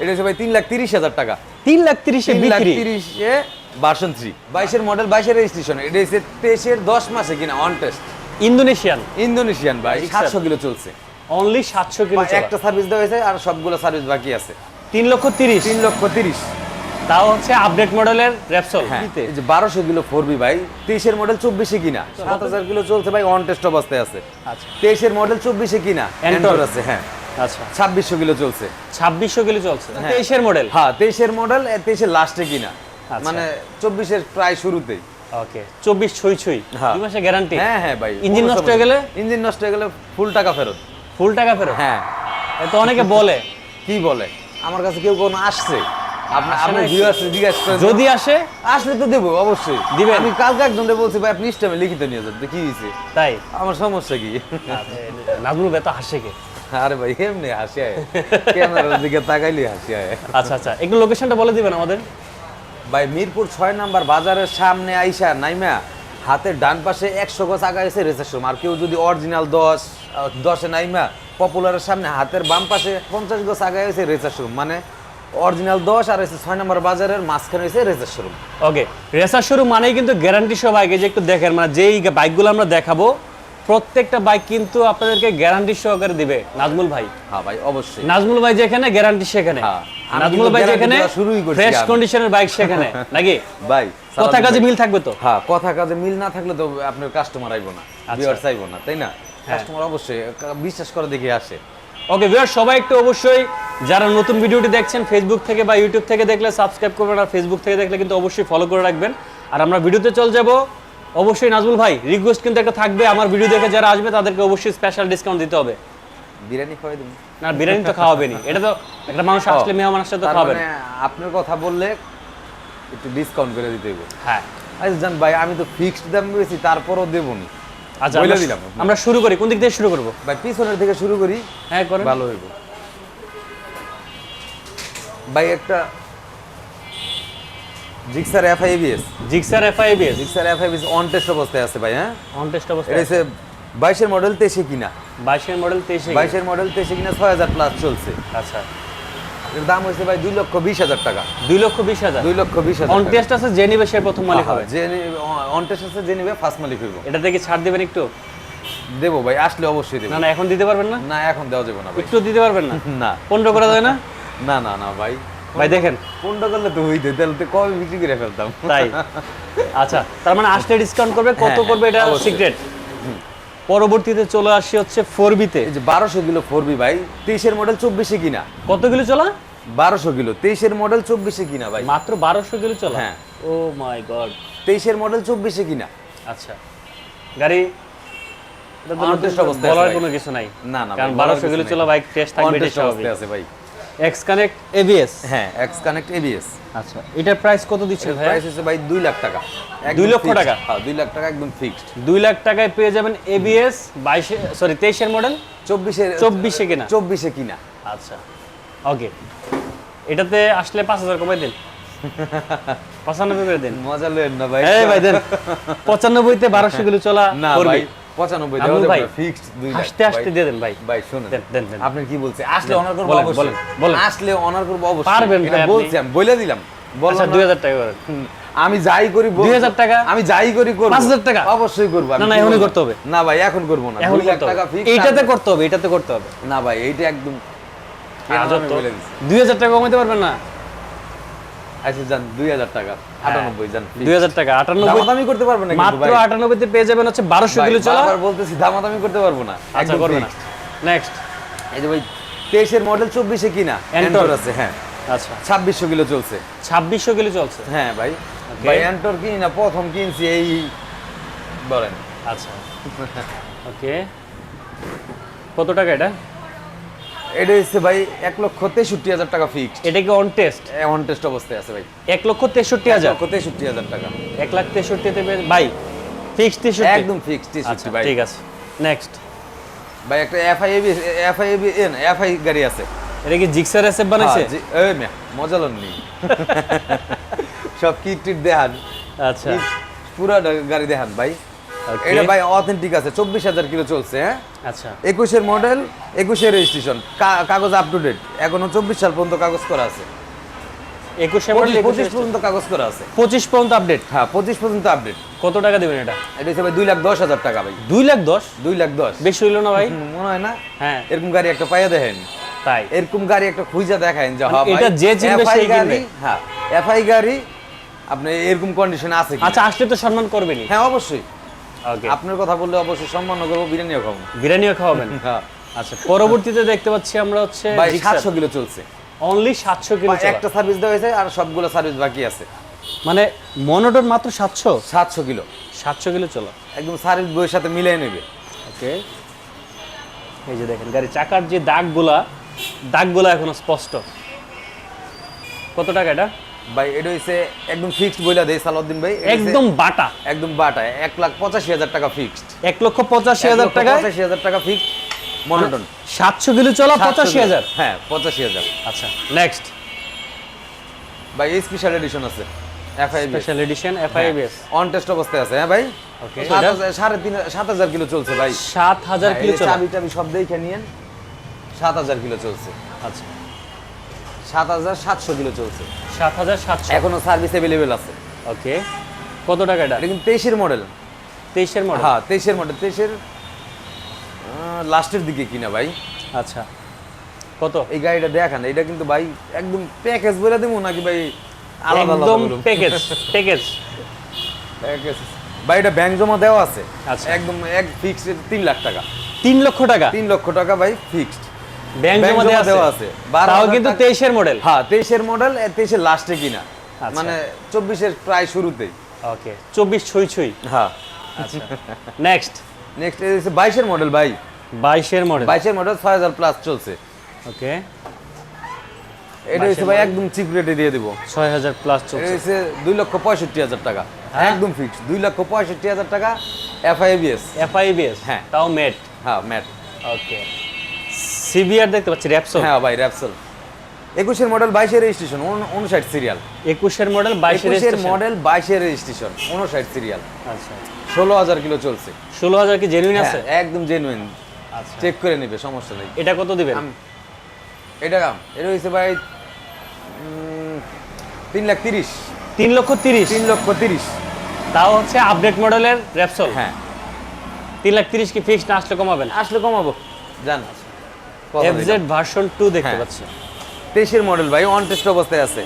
এটা হচ্ছে ভাই তিন লাখ তিরিশ হাজার টাকা। তিন লাখ তিরিশে লাখ তিরিশে ভার্সন থ্রি বাইশের মডেল বাইশের রেজিস্ট্রেশন এটা হচ্ছে তেইশের দশ মাসে কিনা অন টেস্ট ইন্দোনেশিয়ান। ইন্দোনেশিয়ান ভাই। সাতশো কিলো চলছে। অনলি সাতশো কিলো একটা সার্ভিস দেওয়া হয়েছে আর সবগুলো সার্ভিস বাকি আছে। তিন লক্ষ তিরিশ। তিন লক্ষ তিরিশ। তাও হচ্ছে আপডেট মডেলের র্যাপসল হ্যাঁ যে বারোশো কিলো ফোরবি ভাই তেইশের মডেল চব্বিশে কিনা। সাত হাজার কিলো চলছে ভাই অন টেস্ট অবস্থায় আছে। আচ্ছা। তেইশের মডেল চব্বিশে কিনা। এন্টর আছে হ্যাঁ। আচ্ছা ছাব্বিশশো কিলো চলছে। ছাব্বিশশো কিলো চলছে? তেইশের মডেল হ্যাঁ তেইশের মডেল তেইশের লাস্টে কিনা। আচ্ছা। মানে চব্বিশের প্রায় শুরুতেই। ওকে চব্বিশ ছুঁই ছুঁই। হ্যাঁ। দুই গ্যারান্টি হ্যাঁ হ্যাঁ ভাই ইঞ্জিন নষ্ট হয়ে গেলে? ইঞ্জিন নষ্ট হয়ে গেলে ফুল টাকা ফেরত। ফুল টাকা ফেরত? হ্যাঁ। তো অনেকে বলে। কি বলে? আমার কাছে কেউ কোনো আসছে? যদি আসে? আসলে তো দেবো অবশ্যই। দিবেন? আমি কালকে একজনকে বলছি ভাই আপনি ইস্টামে লিখিত নিয়ে তো কি হয়েছে তাই? আমার সমস্যা কি? নাজমুল ভাই হাসে কে? আরে ভাই এমনি হাসি আয়। ক্যামেরার দিকে তাকাইলে হাসি আয়। আচ্ছা আচ্ছা একটু লোকেশনটা বলে দিবেন আমাদের। ভাই মিরপুর ছয় নাম্বার বাজারের সামনে আইসা নাইমা হাতের ডান পাশে একশো গজ আগা এসে রেসেশন আর কেউ যদি অরিজিনাল দশ দশে নাইমা পপুলারের সামনে হাতের বাম পাশে পঞ্চাশ গজ আগা এসে রেসেশন মানে অরিজিনাল দশ আর এসে ছয় নাম্বার বাজারের মাঝখানে এসে শোরুম ওকে রেসার শোরুম মানেই কিন্তু গ্যারান্টি বাইক এই যে একটু দেখেন মানে যেই বাইকগুলো আমরা দেখাবো প্রত্যেকটা বাইক কিন্তু আপনাদেরকে গ্যারান্টি সহকারে দিবে নাজমুল ভাই। হ্যাঁ ভাই অবশ্যই। নাজমুল ভাই যেখানে গ্যারান্টি সেখানে। হ্যাঁ, নাজমুল ভাই যেখানে শুরুই করছি ফ্রেশ কন্ডিশনের বাইক সেখানে নাকি? ভাই কথা কাজে মিল থাকবে তো? হ্যাঁ কথা কাজে মিল না থাকলে তো আপনার কাস্টমার আইবো না আচ্ছা। ভিউয়ার চাইব না তাই না? হ্যাঁ। কাস্টমার অবশ্যই বিশ্বাস করে দেখে আসে। ওকে ভিউয়ার সবাই একটু অবশ্যই যারা নতুন ভিডিওটি দেখছেন ফেসবুক থেকে বা ইউটিউব থেকে দেখলে সাবস্ক্রাইব করবেন আর ফেসবুক থেকে দেখলে কিন্তু অবশ্যই ফলো করে রাখবেন। আর আমরা ভিডিওতে চল যাব। অবশ্যই নাজমুল ভাই রিকোয়েস্ট কিন্তু একটা থাকবে আমার ভিডিও দেখে যারা আসবে তাদেরকে অবশ্যই স্পেশাল ডিসকাউন্ট দিতে হবে। বিরিয়ানি খাওয়াই দেবো। না বিরিয়ানি তো খাওয়াবেনি এটা তো একটা মানুষ আসলে মেহমান আসলে তো তার খাওয়াবেন মানে আপনার কথা বললে একটু ডিসকাউন্ট করে দিতে হবে। হ্যাঁ। আচ্ছা জান ভাই আমি তো ফিক্সড দাম বেশি তারপরও দেবো নি আচ্ছা বলে দিলাম। আমরা শুরু করি কোন দিক থেকে শুরু করব? ভাই পিছনের থেকে শুরু করি। হ্যাঁ করেন। ভালো হইব। ভাই একটা Gixxer FI ABS Gixxer FI ABS Gixxer FI ABS on test অবস্থায় আছে ভাই হ্যাঁ? অন টেস্ট অবস্থা এটা হচ্ছে বাইশের মডেল তেইশে কিনা। বাইশের মডেল তেইশে বাইশের মডেল তেইশে কিনা ছয় হাজার প্লাস চলছে। আচ্ছা। এর দাম হয়েছে ভাই দুই লক্ষ বিশ হাজার টাকা। দুই লক্ষ বিশ হাজার। দুই লক্ষ বিশ হাজার অন টেস্ট আছে যে নিবে সে প্রথম মালিক হবে। যে অন টেস্ট আছে যে নিবে ফার্স্ট মালিক হইব। এটা থেকে ছাড় দিবেন একটু? দেবো ভাই আসলে অবশ্যই দেবো। না না এখন দিতে পারবেন না? না এখন দেওয়া যাবে না ভাই। একটু দিতে পারবেন না? না। পনেরো করা যায় না? না না না ভাই। ভাই দেখেন। পনেরো করলে তো হইতে? তাহলে তো কবে বিক্রি করে ফেলতাম? তাই। আচ্ছা তার মানে আসলে ডিসকাউন্ট করবে কত হ্যাঁ, করবে এটা সিক্রেট পরবর্তীতে চলে আসি হচ্ছে ফোর বিতে যে বারোশো কিলো ফোরবি ভাই তেইশের মডেল চব্বিশে কিনা? কত কিলো চলা? বারোশো কিলো তেইশের মডেল চব্বিশে কিনা ভাই? মাত্র বারোশো কিলো চলা? হ্যাঁ। ও মাই গড তেইশের মডেল চব্বিশে কিনা? আচ্ছা। গাড়ি? বলার কোনো কিছু নাই। না, না কারণ বারোশো কিলো চলা বাইক টেস্ট থাকবে আছে ভাই। এক্স কানেক্ট এবিএস হ্যাঁ এক্স কানেক্ট এবিএস আচ্ছা এটার প্রাইস কত দিচ্ছে ভাই? প্রাইস হচ্ছে ভাই দুই লাখ টাকা। একদম দুই লক্ষ টাকা? হ্যাঁ দুই লাখ টাকা একদম ফিক্সড দুই লাখ টাকায় পেয়ে যাবেন এবিএস বাইশে সরি তেইশের মডেল চব্বিশে চব্বিশে কিনা? চব্বিশে কিনা। আচ্ছা ওকে এটাতে আসলে পাঁচ হাজার কমাই দিন। পঁচানব্বই করে দিন। মজা লেন না ভাই। এই ভাই দেন পঁচানব্বইতে বারোশো কিলো চলা না ভাই পঁচানব্বই ভাই, ফিক্সড দুই হাসতে হাসতে দিয়ে দেন ভাই। ভাই শুনুন। দেন, দেন। আপনি কি বলছে আসলে অনার করব অবশ্যই। বলেন, বলেন। আসলে অনার করব অবশ্যই। পারবেন বলছি আমি বলে দিলাম। আচ্ছা বললাম দুই হাজার টাকা করেন আমি যাই করি বলব। 2000 টাকা? আমি যাই করি করব। 5000 টাকা? অবশ্যই করব। না, না, এখনই করতে হবে। না ভাই এখন করব না। 2 লাখ টাকা ফিক্স এইটাতে করতে হবে এটাতে করতে হবে। না ভাই এইটা একদম। দুই হাজার টাকা কমাইতে পারবেন না? আচ্ছা জান 2000 টাকা 98 জান দুই হাজার টাকা আটানব্বই দামাদামি করতে পারবেন না মাত্র আটানব্বইতে পেয়ে যাবেন হচ্ছে বারোশো কিলো চলা। বারবার বলতেছি দামাদামি করতে পারব না। আচ্ছা করবে না। নেক্সট এই যে ভাই 23 মডেল 24 কিনা? এন্টর আছে হ্যাঁ। আচ্ছা। 2600 কিলো চলছে। ছাব্বিশশো কিলো চলছে? হ্যাঁ ভাই। ভাই এন্টর কিনি না প্রথম কিনছি এই বলেন। আচ্ছা। ওকে কত টাকা এটা? এটা হচ্ছে ভাই এক লক্ষ তেষট্টি হাজার টাকা ফিক্সড এটা কি অন টেস্ট অন টেস্ট অবস্থায় আছে ভাই। এক লক্ষ তেষট্টি হাজার? লক্ষ তেষট্টি হাজার টাকা। এক লাখ তেষট্টিতে বাই ফিক্স তেষট্টি। একদম আচ্ছা তেষট্টি ভাই। ঠিক আছে। নেক্সট ভাই একটা এফআই এফআই এফআই গাড়ি আছে। এটা কি জিক্সার এসএফ বানাইছে? হ্যাঁ, এই মিয়া, মজা লননি সব কিট টিট দেখান। আচ্ছা। পুরো গাড়ি দেখান ভাই. এটা ভাই অথেন্টিক আছে চব্বিশ হাজার কিলো চলছে হ্যাঁ? আচ্ছা। একুশের মডেল একুশের রেজিস্ট্রেশন কাগজ আপ টু ডেট এখনও চব্বিশ সাল পর্যন্ত কাগজ করা আছে। একুশে মডেল পঁচিশ পর্যন্ত কাগজ করা আছে। পঁচিশ পর্যন্ত আপডেট হ্যাঁ পঁচিশ পর্যন্ত আপডেট কত টাকা দেবেন এটা? এটা দুই লাখ দশ হাজার টাকা ভাই। দুই লাখ দশ? দুই লাখ দশ। বেশি হইল না ভাই? মনে হয় না? হ্যাঁ। এরকম গাড়ি একটা পাইয়া দেখেন। তাই। এরকম গাড়ি একটা খুঁজা দেখায় যে মানে হ্যাঁ এটা যে চিনবে সেই গাড়ি হ্যাঁ এফআই গাড়ি আপনি এরকম কন্ডিশন আছে আচ্ছা আসলে তো সম্মান করবেনই। হ্যাঁ অবশ্যই। আপনার কথা বললে অবশ্যই সম্মান করব বিরিয়ানিও খাব। বিরিয়ানিও খাওয়াবেন? হ্যাঁ। আচ্ছা পরবর্তীতে দেখতে পাচ্ছি আমরা হচ্ছে সাতশো কিলো চলছে। অনলি সাতশো কিলো একটা সার্ভিস দেওয়া হয়েছে আর সবগুলো সার্ভিস বাকি আছে। মানে মনোটন মাত্র সাতশো? সাতশো কিলো। সাতশো কিলো চলো। একদম সার্ভিস বইয়ের সাথে মিলিয়ে নেবে। ওকে এই যে দেখেন গাড়ি চাকার যে দাগগুলা দাগগুলা এখনও স্পষ্ট। কত টাকা এটা? ভাই এটা হচ্ছে একদম ফিক্সড বইলা দেয় সালাউদ্দিন ভাই একদম বাটা। একদম বাটা এক লাখ পঁচাশি হাজার টাকা ফিক্সড এক লক্ষ পঁচাশি হাজার টাকায় পঁচাশি হাজার টাকা ফিক্সড মনোটন সাতশো কিলো চলা পঁচাশি হাজার। হ্যাঁ পঁচাশি হাজার। আচ্ছা নেক্সট ভাই স্পেশাল এডিশন আছে special edition FI ABS on test অবস্থায় আছে হ্যাঁ ভাই. সাড়ে তিন সাত হাজার কিলো চলছে ভাই। সাত হাজার কিলো চাবি টাবি সব দেখে নিয়েন সাত হাজার কিলো চলছে। আচ্ছা। সাত হাজার সাতশো কিলো চলছে। সাত হাজার সাতশো? এখনও সার্ভিস অ্যাভেলেবেল আছে। ওকে। কত টাকা এটা? কিন্তু তেইশের মডেল তেইশের মডেল হ্যাঁ তেইশের মডেল তেইশের লাস্টের দিকে কিনা ভাই। আচ্ছা। কত? এই গাড়িটা দেখান। এটা কিন্তু ভাই একদম প্যাকেজ বলে দেবো নাকি ভাই আলাদা আলাদা একদম প্যাকেজ প্যাকেজ প্যাকেজ ভাই এটা ব্যাংক জমা দেওয়া আছে। আচ্ছা। একদম এক ফিক্সড তিন লাখ টাকা। তিন লক্ষ টাকা? তিন লক্ষ টাকা ভাই ফিক্সড ব্যাংক জমা দেওয়া আছে। তাও কিন্তু টাকা- তেইশের মডেল হ্যাঁ তেইশের মডেল তেইশের লাস্টে কিনা। আচ্ছা। মানে চব্বিশের প্রায় শুরুতেই। ওকে চব্বিশ ছুঁই ছুঁই। হ্যাঁ। আচ্ছা। নেক্সট নেক্সট হচ্ছে বাইশের মডেল ভাই। বাইশের মডেল বাইশের মডেল ছয় হাজার প্লাস চলছে। ওকে এটা হচ্ছে ভাই একদম চিপ রেটে দিয়ে দেবো। ছয় হাজার প্লাস এটা চলছে। হচ্ছে দুই লক্ষ পঁয়ষট্টি হাজার টাকা। হ্যাঁ? একদম ফিক্স দুই লক্ষ পঁয়ষট্টি হাজার টাকা এফআইবিএস এফআইবিএস হ্যাঁ। তাও মেট হ্যাঁ ম্যাট ওকে সিবিআর দেখতে পাচ্ছি র্যাপসল হ্যাঁ ভাই র্যাপসেল একুশের মডেল বাইশের রেজিস্ট্রেশন উনষাট সিরিয়াল একুশের মডেল বাইশের। মডেল বাইশের রেজিস্ট্রেশন উনষাট সিরিয়াল আচ্ছা। ষোলো হাজার কিলো চলছে। ষোলো হাজার কি জেনুইন আছে? হ্যাঁ, একদম জেনুইন আচ্ছা। চেক করে নেবে সমস্যা নেই। এটা কত দিবেন? এটা এটা হয়েছে ভাই তিন লাখ তিরিশ। তিন লক্ষ তিরিশ? তিন লক্ষ তিরিশ। তাও হচ্ছে আপডেট মডেলের র্যাপসল হ্যাঁ। তিন লাখ তিরিশ কি ফিক্স না আসলে কমাবেন? আসলে কমাবো। জান। এফজেড ভার্সন টু দেখতে হ্যাঁ। পাচ্ছি। তেইশের মডেল ভাই অন টেস্ট অবস্থায় আছে।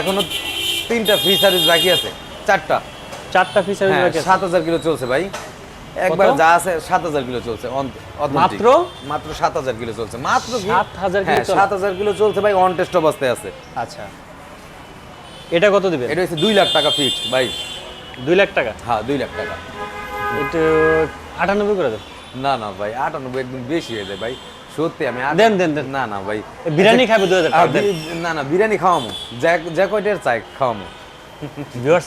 এখনও তিনটা ফ্রি সার্ভিস বাকি আছে। চারটা। চারটা ফিচার হ্যাঁ সাত হাজার কিলো চলছে ভাই। একবার যা আছে সাত হাজার কিলো চলছে মাত্র? মাত্র সাত হাজার কিলো চলছে। মাত্র 7,000 কিলো হ্যাঁ চলা? সাত হাজার কিলো চলছে ভাই অন টেস্ট অবস্থায় আছে। আচ্ছা। এটা কত দিবেন? এটা হচ্ছে দুই লাখ টাকা ফিক্সড ভাই। দুই লাখ টাকা? হ্যাঁ দুই লাখ টাকা। একটু আটানব্বই করে দেন। না না ভাই আটানব্বই একদম বেশি হয়ে যায় ভাই। সত্যি আমি দেন, দেন, দেন। না না ভাই। বিরিয়ানি খাবে হাজার আর টাকা না না বিরিয়ানি খাওয়ামো। যা যা কয়টার চাই খাওয়ামো।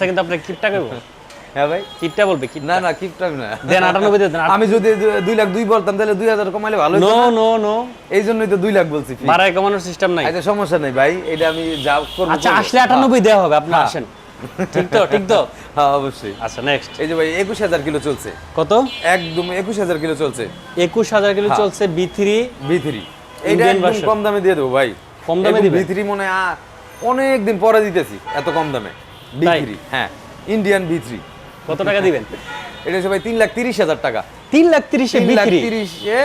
কিন্তু আপনার কিপটা করব হ্যাঁ ভাই। কিপটা বলবে কি না না কিপটা না। দেন আটানব্বই দেন। আমি যদি দুই লাখ দুই বলতাম তাহলে দুই হাজার কমাইলে ভালো হতো নো? নো নো এই জন্যই তো দুই লাখ বলছি fee। কমানোর সিস্টেম নাই। আচ্ছা সমস্যা নেই ভাই। এটা আমি যা করব আচ্ছা আসলে আটানব্বই দেওয়া হবে আপনি হ্যাঁ। আসেন। ঠিক তো ঠিক তো হ্যাঁ অবশ্যই। আচ্ছা নেক্সট এই যে ভাই একুশ হাজার কিলো চলছে। কত? একদম একুশ হাজার কিলো চলছে। একুশ হাজার কিলো হ্যাঁ। চলছে বি থ্রি বি থ্রি এইটা একদম কম দামে দিয়ে দেবো ভাই। কম দামে দিবেন? বি থ্রি মনে হয় অনেক দিন পরে দিতেছি এত কম দামে। বি থ্রি হ্যাঁ ইন্ডিয়ান বি থ্রি কত টাকা দিবেন? এটা হচ্ছে ভাই তিন লাখ তিরিশ হাজার টাকা। তিন লাখ তিরিশে তিন বি লাখ তিরিশে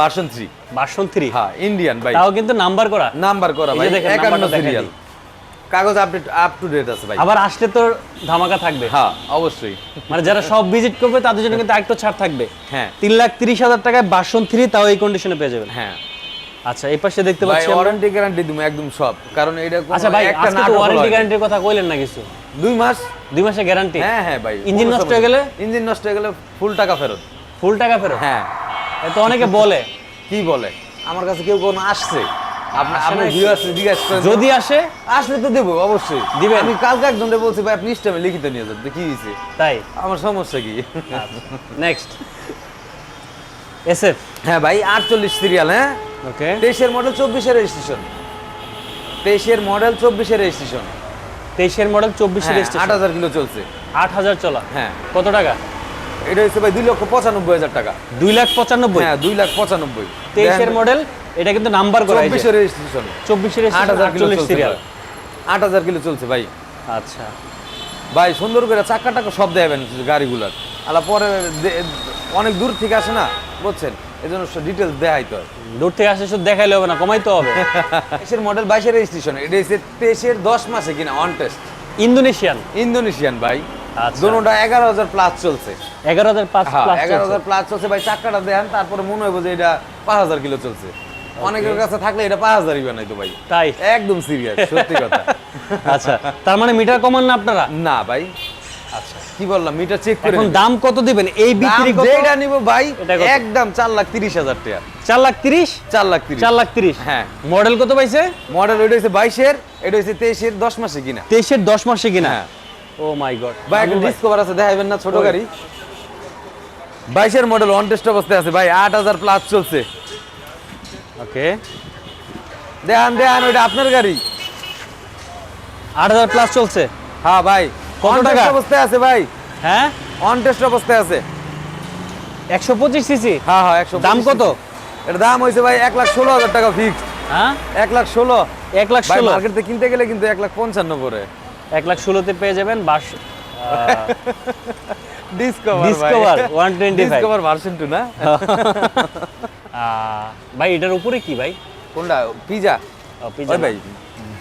বাসন থ্রি বাসন থ্রি হ্যাঁ ইন্ডিয়ান ভাই। তাও কিন্তু নাম্বার করা। নাম্বার করা ভাই। দেখেন, একান্ন সিরিয়াল কাগজ আপডেট আপ টু ডেট আছে ভাই। আবার আসলে তো ধামাকা থাকবে। হ্যাঁ অবশ্যই। মানে যারা সব ভিজিট করবে তাদের জন্য কিন্তু একটু ছাড় থাকবে। হ্যাঁ। তিন লাখ তিরিশ হাজার টাকায় বাসন থ্রি তাও এই কন্ডিশনে পেয়ে যাবেন। হ্যাঁ। আচ্ছা এই পাশে দেখতে পাচ্ছি ওয়ারেন্টি গ্যারান্টি দিমু একদম সব। কারণ এটা আচ্ছা ভাই একটা আজকে তো ওয়ারেন্টি গ্যারান্টির কথা কইলেন না কিছু। দুই মাস। দুই মাসের গ্যারান্টি হ্যাঁ হ্যাঁ ভাই ইঞ্জিন নষ্ট হয়ে গেলে? ইঞ্জিন নষ্ট হয়ে গেলে ফুল টাকা ফেরত। ফুল টাকা ফেরত? হ্যাঁ। তো অনেকে বলে। কি বলে? আমার কাছে কেউ কোনো আসছে? যদি আসে? আসলে তো দেবো অবশ্যই। দিবেন? আমি কালকে একজনকে বলছি ভাই আপনি ইস্টেমে লিখিত নিয়ে তো কি হয়েছে তাই? আমার সমস্যা কি? নেক্সট এসএফ হ্যাঁ ভাই আটচল্লিশ সিরিয়াল হ্যাঁ? ওকে তেইশের মডেল চব্বিশের রেজিস্ট্রেশন তেইশের মডেল চব্বিশের রেজিস্ট্রেশন তেইশের মডেল চব্বিশ হ্যাঁ আট হাজার কিলো চলছে। আট হাজার চলা? হ্যাঁ। কত টাকা? এটা হচ্ছে ভাই দুই লক্ষ পঁচানব্বই হাজার টাকা। দুই লাখ পঁচানব্বই? হ্যাঁ দুই লাখ পঁচানব্বই। তেইশের মডেল এটা কিন্তু নাম্বার করা চব্বিশের রেজিস্ট্রেশন চব্বিশের আট হাজার কিলো সিরিয়াল আট হাজার কিলো চলছে ভাই। আচ্ছা। ভাই সুন্দর করে চাক্কা টাক্কা সব দেবেন গাড়িগুলার। আলা পরে অনেক দূর থেকে আসে না বুঝছেন? এই জন্য ডিটেলস দেখাইতে হয়। দূর থেকে আসে শুধু দেখাইলে হবে না কমাইতে হবে। তেইশের মডেল বাইশের রেজিস্ট্রেশন এটা হচ্ছে তেইশের দশ মাসে কিনা অন টেস্ট ইন্দোনেশিয়ান। ইন্দোনেশিয়ান ভাই। দোনোটা এগারো হাজার প্লাস চলছে। এগারো হাজার হ্যাঁ প্লাস এগারো হাজার প্লাস চলছে। ভাই দেন তারপরে মনে যে এটা পাঁচ হাজার কিলো চলছে। অনেকের কাছে থাকলে এটা পাঁচ হাজারই বানাইতো ভাই। তাই? একদম সিরিয়াস সত্যি কথা। আচ্ছা তার মানে মিটার কমান না আপনারা? না ভাই। আচ্ছা কি বললাম? মিটার চেক করে এখন দাম কত দিবেন? এই বিক্রি কত? যেটা নিব ভাই একদম চার লাখ তিরিশ হাজার টাকা। চার লাখ তিরিশ? চার লাখ তিরিশ। চার লাখ তিরিশ? হ্যাঁ। মডেল কত পাইছে? মডেল ওইটা হচ্ছে বাইশের এটা হচ্ছে তেইশের দশ মাসে কিনা। তেইশের দশ মাসে কিনা? হ্যাঁ। ও মাই গড ভাই একটা ডিসকভার আছে দেখাইবেন না ছোট গাড়ি। বাইশের মডেল অন টেস্ট অবস্থায় আছে ভাই আট হাজার প্লাস চলছে। ওকে দেখান দেখান ওইটা আপনার গাড়ি। আট হাজার প্লাস চলছে। হ্যাঁ ভাই কত টাকা? অবস্থায় আছে ভাই। হ্যাঁ? অন টেস্ট অবস্থায় আছে। একশো পঁচিশ সিসি হ্যাঁ হ্যাঁ একশো দাম কত? এটা দাম হয়েছে ভাই এক লাখ ষোলো হাজার টাকা ফিক্স হ্যাঁ? এক লাখ ষোলো। এক লাখ ষোলো। মার্কেট কিনতে গেলে কিন্তু এক লাখ পঞ্চান্ন করে এক লাখ ষোলোতে পেয়ে যাবেন বাস ডিসকভার Discover 125 ডিসকভার ভার্সন 2 না? ভাই এটার উপরে কি ভাই? কোনটা? পিজা? পিজা ভাই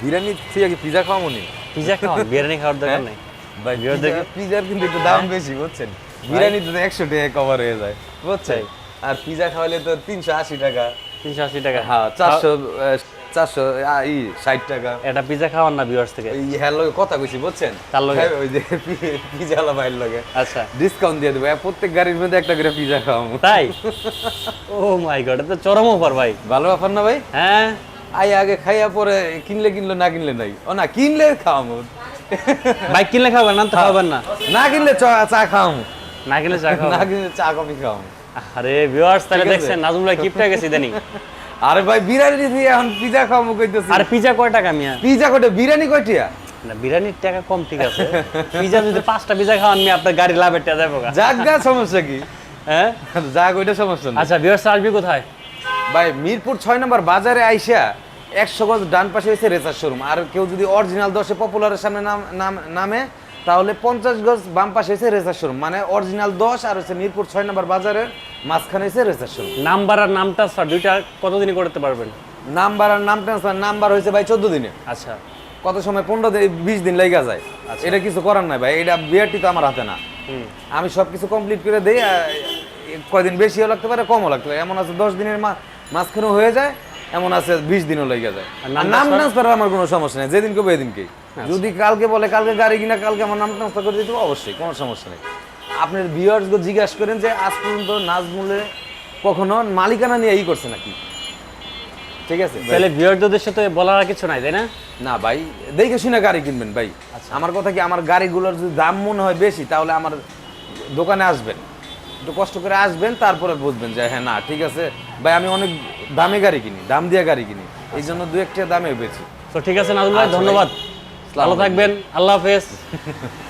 বিরিয়ানি থেকে কি পিজা খাওয়াবো নি পিজা খাওয়ান বিরিয়ানি খাওয়ার দরকার নেই। ভাই পিজার কিন্তু একটু দাম বেশি বুঝছেন? বিরিয়ানি তো একশো টাকা কভার হয়ে যায় বুঝছেন? আর পিজা খাওয়ালে তো তিনশো আশি টাকা। তিনশো আশি টাকা। হ্যাঁ চারশো চারশো ই ষাট টাকা। এটা পিজা খাওয়ান না ভিউয়ার্স থেকে? হ্যাঁ লগে কথা কইছি বুঝছেন? কার লগে? হ্যাঁ, ওই যে পিজা আলা ভাইয়ের লগে। আচ্ছা। ডিসকাউন্ট দিয়ে দেবো। প্রত্যেক গাড়ির মধ্যে একটা করে পিজা খাওয়াবো। তাই? ও মাই গড এটা চরম অফার ভাই। ভালো ব্যাপার না ভাই? হ্যাঁ। আই আগে খাইয়া পরে কিনলে কিনলো না কিনলে নাই। ও না কিনলে খাওয়াবো। বাইক কিনলে খাবেন না তো খাবেন না? না কিনলে চা- চা খাওয়াবো। না কিনলে চা না কিনলে চা কফি খাওয়াবো। আরে ভিউয়ার্স তাহলে দেখছেন নাজমুল ভাই কিপটা গেছে ইদানিং। আরে ভাই বিরিয়ানি দিয়ে এখন পিজা খাওয়াবো কইতেছি। আর পিজা কয় টাকা মিয়া? পিজা কোটে বিরিয়ানি কয়টিয়া? না বিরিয়ানির টাকা কম ঠিক আছে। পিজা যদি পাঁচটা পিজা খাওয়ান আমি আপনার গাড়ি লাভের টাকা গা। যাক গা সমস্যা কি? হ্যাঁ? যাক ওইটা সমস্যা না আচ্ছা ভিউয়ার্স আসবি কোথায়? ভাই মিরপুর ছয় নম্বর বাজারে আইসা একশো গজ ডান পাশে হয়েছে রেসার শোরুম আর কেউ যদি অরিজিনাল দশে পপুলারের সামনে নাম নাম- নামে তাহলে পঞ্চাশ গজ বাম পাশে হয়েছে রেসার শোরুম মানে অরিজিনাল দশ আর হচ্ছে মিরপুর ছয় নম্বর বাজারের মাঝখানে হয়েছে রেসার নাম্বার আর নামটা স্যার দুইটা কতদিনে করতে পারবেন? নাম্বার আর নাম ট্রান্সফার নাম্বার হয়েছে ভাই চোদ্দ দিনে। আচ্ছা। কত সময়? পনেরো দিন বিশ দিন লেগে যায়। এটা কিছু করার নাই ভাই এটা বিআরটি তো আমার হাতে না। আমি সব কিছু কমপ্লিট করে দিই কয়দিন বেশিও লাগতে পারে কমও লাগতে পারে। এমন আছে দশ দিনের মাঝখানেও হয়ে যায় এমন আছে বিশ দিনও লেগে যায়। নাম আর ট্রান্সফার আমার কোনো সমস্যা নেই যেদিন কেবো এদিনকেই। যদি কালকে বলে কালকে গাড়ি কিনা কালকে আমার নাম ট্রান্সফার করে দিতে অবশ্যই কোনো সমস্যা নেই। আপনার ভিউয়ার্সকে জিজ্ঞাসা করেন যে আজ পর্যন্ত নাজমুলে কখনো মালিকানা নিয়ে ই করছে নাকি? ঠিক আছে? তাহলে ভিউয়ারদের সাথে বলার আর কিছু নাই তাই না? না ভাই দেখে শুনে গাড়ি কিনবেন ভাই। আচ্ছা। আমার কথা কি আমার গাড়িগুলোর যদি দাম মনে হয় বেশি তাহলে আমার দোকানে আসবেন। একটু কষ্ট করে আসবেন তারপরে বুঝবেন যে হ্যাঁ না ঠিক আছে। ভাই আমি অনেক দামে গাড়ি কিনি দাম দিয়ে গাড়ি কিনি। এই জন্য দু একটা দামে বেছি তো ঠিক আছে নাজমুল ভাই আচ্ছা ধন্যবাদ। ভালো থাকবেন আল্লাহ হাফেজ।